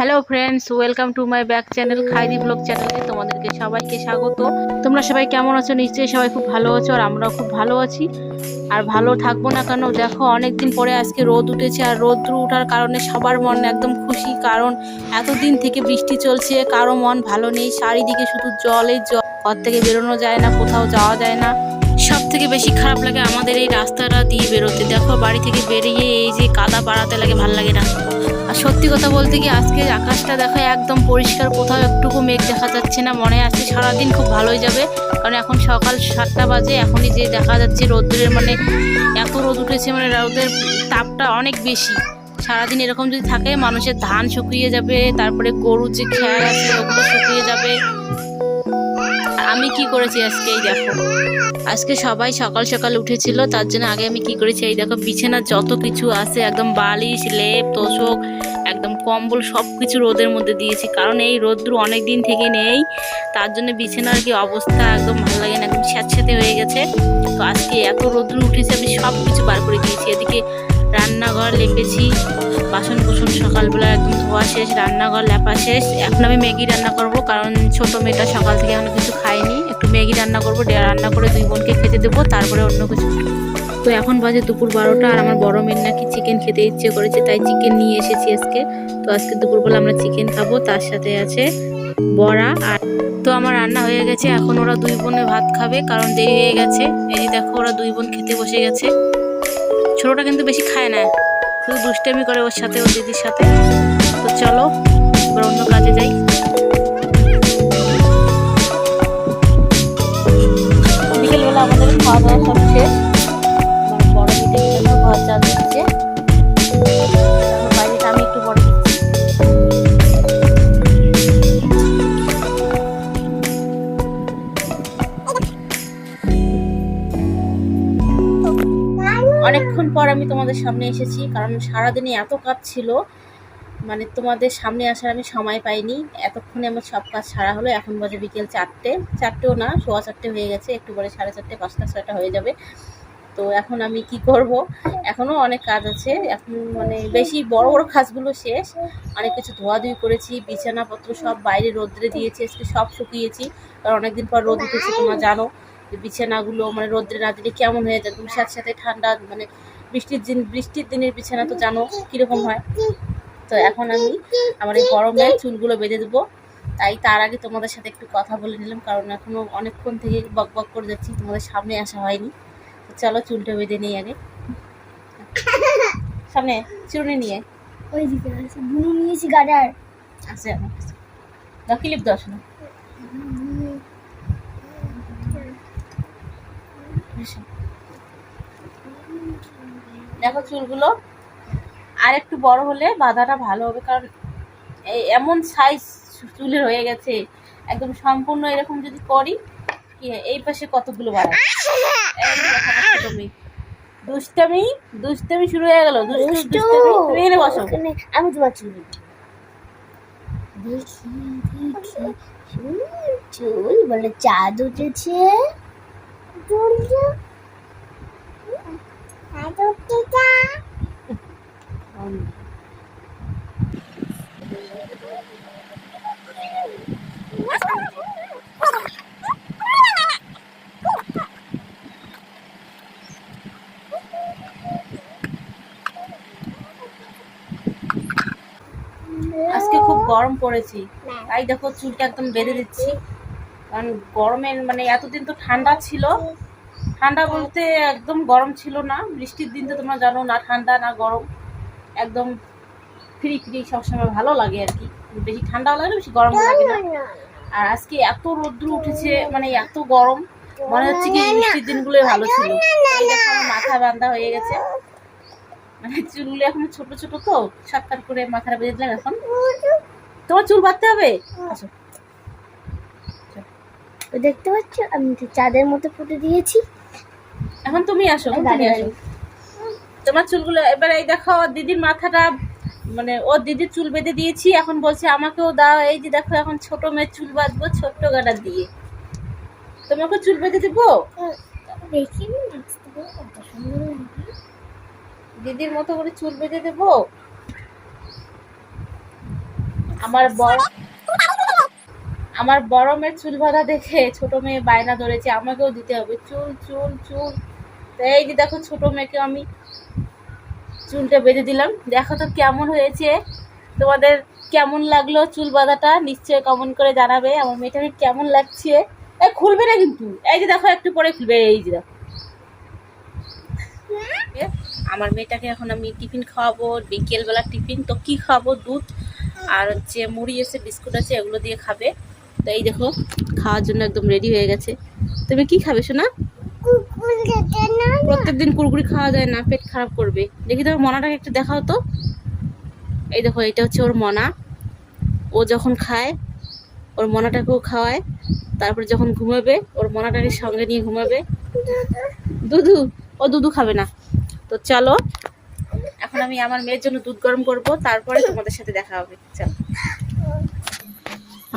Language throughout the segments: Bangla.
Hello friends welcome to my back channel খাইদি blog চ্যানেলে তোমাদেরকে সবাইকে স্বাগত। তোমরা সবাই কেমন আছো? নিশ্চয়ই সবাই খুব ভালো আছো আর আমরাও খুব ভালো আছি। আর ভালো থাকব না কেন? দেখো, অনেকদিন পরে আজকে রোদ উঠেছে আর রোদ ওঠার কারণে সবার মন একদম খুশি, কারণ এতদিন থেকে বৃষ্টি চলছে, কারও মন ভালো নেই, চারিদিকে শুধু জলের জল ঘর থেকে বেরোনো যায় না, কোথাও যাওয়া যায় না। সব থেকে বেশি খারাপ লাগে আমাদের এই রাস্তাটা দিয়ে বেরোতে। দেখো, বাড়ি থেকে বেরিয়ে এই যে কাদা বাড়াতে লাগে, ভালো লাগে না। আর সত্যি কথা বলতে কি আজকে আকাশটা দেখো একদম পরিষ্কার, কোথাও একটুকু মেঘ দেখা যাচ্ছে না, মনে আছে সারাদিন খুব ভালোই যাবে। কারণ এখন সকাল সাতটা বাজে, এখনই যে দেখা যাচ্ছে রোদ্রের মানে এত রোদ উঠেছে মানে রোদের তাপটা অনেক বেশি। সারাদিন এরকম যদি থাকে, মানুষের ধান শুকিয়ে যাবে, তারপরে গরু যে খেয়াল আছে, ওগুলো শুকিয়ে যাবে। আমি কি করেছি আজকে, এই দেখো। আজকে সবাই সকাল সকাল উঠেছিল, তার জন্য আগে আমি কি করেছি, এই দেখো, বিছানার যত কিছু আছে, একদম বালিশ, লেপ, তোষক, একদম কম্বল সব কিছু রোদের মধ্যে দিয়েছি। কারণ এই রোদ্রু অনেক দিন থেকে নেই, তার জন্য বিছানার কি অবস্থা একদম ভালো লাগে না, একদম স্যাঁতস্যাঁতে হয়ে গেছে। তো আজকে এত রোদ্রু উঠেছে, আমি সব কিছু বার করে দিয়েছি। এদিকে রান্নাঘর লেপেছি বাসন কোসন সকালবেলা একদম ধোয়া শেষ, রান্নাঘর লেপা শেষ। এখন আমি ম্যাগি রান্না করব কারণ ছোট মেয়েটা সকাল থেকে এখনও কিছু খায়নি। একটু ম্যাগি রান্না করব রান্না করে দুই বোনকে খেতে দেবো, তারপরে অন্য কিছু। তো এখন বাজে দুপুর বারোটা আর আমার বড় মেয়ের নাকি চিকেন খেতে ইচ্ছে করেছে, তাই চিকেন নিয়ে এসেছি আজকে। তো আজকে দুপুরবেলা আমরা চিকেন খাব, তার সাথে আছে বড়া আর তো আমার রান্না হয়ে গেছে, এখন ওরা দুই বোনে ভাত খাবে, কারণ দেরি হয়ে গেছে। এই দেখো, ওরা দুই বোন খেতে বসে গেছে। ছোটটা কিন্তু বেশি খায় না। শুধু দুষ্টামি করে ওর সাথে, ওর দিদির সাথে। তো চলো, এবার অন্য কাজে যাই। পর আমি তোমাদের সামনে এসেছি, কারণ সারাদিনে এত কাজ ছিল। মানে তোমাদের সামনে আসার আমি সময় পাইনি। এতক্ষণে আমার সব কাজ সারা হলো। এখন বাজে বিকেল চারটে। চারটেও না, সোয়া চারটে হয়ে গেছে। একটু পরে সাড়ে চারটে, পাঁচটা, ছয়টা হয়ে যাবে। তো এখন আমি কি করব? এখনও অনেক কাজ আছে। এখন মানে বেশি বড় বড় কাজগুলো শেষ। অনেক কিছু ধোয়াধুয়ি করেছি, বিছানাপত্র সব বাইরে রোদ্রে দিয়েছি, আজকে সব শুকিয়েছি। কারণ অনেকদিন পর রোদ উঠেছে, তোমরা জানো। বিছানাগুলো মানে রোদ্রে না দিলে কেমন হয়ে যায়? তুমি সাথে সাথে ঠান্ডা মানে বৃষ্টির দিন বৃষ্টির দিনের বিছানা তো জানো কীরকম হয়। তো এখন আমি আমার এই গরমে চুলগুলো বেঁধে দেবো। তাই তার আগে তোমাদের সাথে একটু কথা বলে নিলাম কারণ এখনও অনেকক্ষণ থেকে বক বক করে যাচ্ছি তোমাদের সামনে আসা হয়নি। তো চলো চুলটা বেঁধে নিই আগে। সামনে চুড়ি নিয়ে। ওই দিকে আছে বুনু নিয়েছি গাডার আছে আমার কাছে। শোনো। এসো। দেখো চুলগুলো। আর একটু বড় হলে বাঁধাটা ভালো হবে কারণ এই এমন সাইজ চুলের হয়ে গেছে একদম সম্পূর্ণ এরকম যদি করি কি এই পাশে কতগুলো বাড়ায় মেয়ে। দুষ্টামি দুষ্টামি শুরু হয়ে গেল। তুমি বসো। আমি তোমার চুল চুল বলে চাঁদ উঠেছে চুল চুল। চাঁদ উঠেছে। আজকে খুব গরম পড়েছি। তাই দেখো চুলটা একদম বেঁধে দিচ্ছি। কারণ গরমের মানে এতদিন তো ঠান্ডা ছিল। ঠান্ডা বলতে একদম গরম ছিল না। বৃষ্টির দিন তো তোমরা জানো না ঠান্ডা না গরম। একদম ফ্রি ফ্রি সবসময় ভালো লাগে আর কি। বেশি ঠান্ডাও লাগে না বেশি গরম লাগে না। আর আজকে এত রৌদ্র উঠেছে মানে এত গরম। মনে হচ্ছে কি বৃষ্টির দিনগুলোই ভালো ছিল। মাথা বান্ধা হয়ে গেছে। মানে চুলগুলো এখন ছোট ছোট তো সাতকার করে মাথাটা বেঁধে দিলাম এখন। তোমার চুল বাঁধতে হবে? আসো। দেখতে পাচ্ছ আমি তো চাঁদের মতো ফুটে দিয়েছি। এখন তুমি আসো তুমি আসো। তোমার চুলগুলো এবার এই দেখো দিদির মাথাটা মানে ওর দিদির চুল বেঁধে দিয়েছি এখন বলছে আমাকেও দাও এই যে দেখো এখন ছোট মেয়ের চুল বাঁধবো ছোট্ট গাটা দিয়ে। তোমাকে চুল বেঁধে দেবো? লাগে। দিদির মতো করে চুল বেঁধে দেবো? আমার বড় আমার বড় মেয়ের চুল বাঁধা দেখে ছোট মেয়ে বায়না ধরেছে আমাকেও দিতে হবে। চুল চুল চুল। এই যে দেখো ছোট মেয়েকে আমি চুলটা বেঁধে দিলাম। দেখো তো কেমন হয়েছে। তোমাদের কেমন লাগল চুল বাঁধাটা? নিশ্চয়ই কমেন্ট করে জানাবে। আমার মেয়েটাকে কেমন লাগছে? এই খুলবে না কিন্তু। এই যে দেখো একটু পরে খুলবে। এই যে দেখো। আমার মেয়েটাকে এখন আমি টিফিন খাওয়াবো। বিকেলবেলা টিফিন। তো কি খাওয়াবো দুধ। আর হচ্ছে মুড়ি আছে, বিস্কুট আছে, এগুলো দিয়ে খাবে। তো এই দেখো, খাওয়ার জন্য একদম রেডি হয়ে গেছে। তুমি কি খাবে শোনা প্রত্যেকদিন কুরকুরি খাওয়া যায় না, পেট খারাপ করবে। দেখি তোমার মনাটাকে একটু দেখাও তো। এই দেখো, এটা হচ্ছে ওর মনা। ও যখন খায়, ওর মনাটাকেও খাওয়ায়। তারপরে যখন ঘুমাবে, ওর মনাটাকে সঙ্গে নিয়ে ঘুমাবে। দুধু, ও দুধু খাবে না। তো চলো এখন আমি আমার মেয়ের জন্য দুধ গরম করব তারপরে তোমাদের সাথে দেখা হবে। চলো।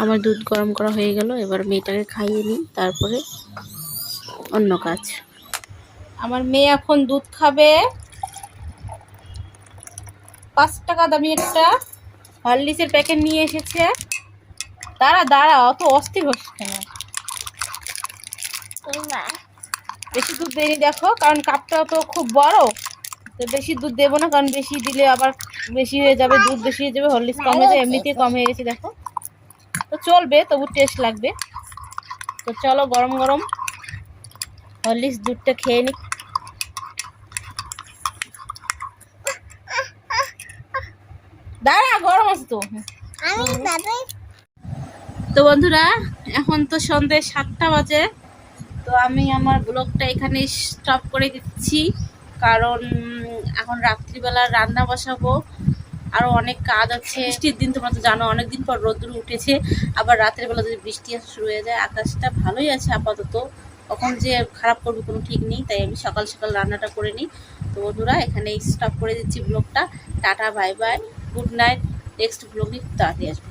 আমার দুধ গরম করা হয়ে গেল এবার মেয়েটাকে খাইয়ে নিই তারপরে অন্য কাজ। আমার মেয়ে এখন দুধ খাবে। পাঁচ টাকা দামি একটা হরলিক্সের প্যাকেট নিয়ে এসেছে। দাঁড়া দাঁড়া অত অস্থির হচ্ছে কেন? বেশি দুধ দেয়নি দেখো কারণ কাপটা তো খুব বড়। তো বেশি দুধ দেবো না কারণ বেশি দিলে আবার বেশি হয়ে যাবে দুধ বেশি হয়ে যাবে হরলিক্স কম হয়ে যাবে এমনিতেই কম হয়ে গেছে দেখো। তো চলবে তবু টেস্ট লাগবে। তো চলো গরম গরম হরলিক্স দুধটা খেয়ে নি। দাঁড়া গরম আছে তো। তো বন্ধুরা এখন তো সন্ধে সাতটা বাজে। তো আমি আমার ব্লগটা এখানে স্টপ করে দিচ্ছি। কারণ এখন রাত্রিবেলা রান্না বসাবো। আরও অনেক কাজ আছে। বৃষ্টির দিন তোমরা তো জানো অনেক দিন পর রোদ্র উঠেছে। আবার রাতের বেলা যদি বৃষ্টি শুরু হয়ে যায়, আকাশটা ভালোই আছে আপাতত। কখন যে খারাপ করবে কোনো ঠিক নেই, তাই আমি সকাল সকাল রান্নাটা করে নিই। তো বন্ধুরা এখানে স্টপ করে দিচ্ছি ব্লগটা tata bye bye good night next blog তাড়াতাড়ি আসব।